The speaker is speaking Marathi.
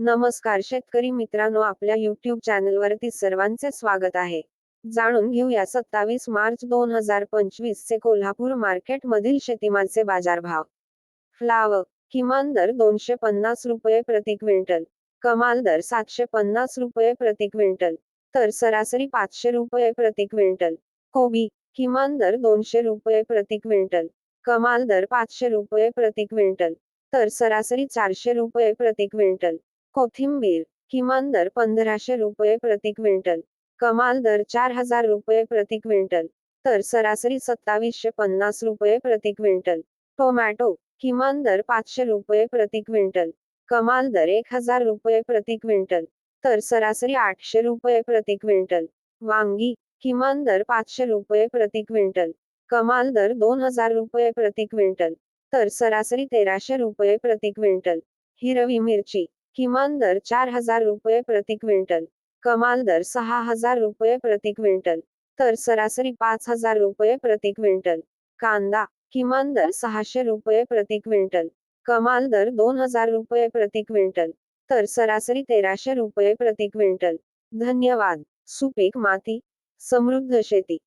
नमस्कार शेतकरी मित्रांनो आपल्या युट्यूब चॅनलवरती सर्वांचे स्वागत आहे. जाणून घेऊया सत्तावीस मार्च दोन हजार पंचवीस चे कोल्हापूर मार्केट मधील शेतीमालचे बाजारभाव. फ्लाव किमान दर दोनशे पन्नास रुपये प्रति क्विंटल. कमाल दर सातशे पन्नास रुपये प्रति क्विंटल. तर सरासरी पाचशे रुपये प्रति क्विंटल. कोबी किमान दर दोनशे रुपये प्रति क्विंटल. कमाल दर पाचशे रुपये प्रति क्विंटल. तर सरासरी चारशे रुपये प्रति क्विंटल. कोथिंबीर किमान दर पंधराशे रुपये प्रति क्विंटल कमाल दर चार हजार रुपये प्रति क्विंटल तर सरासरी सत्तावीसशे पन्नास रुपये प्रति क्विंटल. टोमॅटो किमान दर पाचशे रुपये प्रति क्विंटल कमाल दर एक हजार रुपये प्रति क्विंटल तर सरासरी आठशे रुपये प्रति क्विंटल. वांगी किमान दर पाचशे रुपये प्रति क्विंटल कमाल दर दोन हजार रुपये प्रति क्विंटल तर सरासरी तेराशे रुपये प्रति क्विंटल. हिरवी मिरची किमान दर चार हजार रुपये प्रति क्विंटल. कमाल दर सहा हजार रुपये प्रति क्विंटल. तर सरासरी पाच हजार रुपये प्रति क्विंटल. कांदा किमान दर सहाशे रुपये प्रति क्विंटल. कमाल दर दोन हजार रुपये प्रति क्विंटल. तर सरासरी तेराशे रुपये प्रति क्विंटल. धन्यवाद. सुपीक माती. समृद्ध शेती.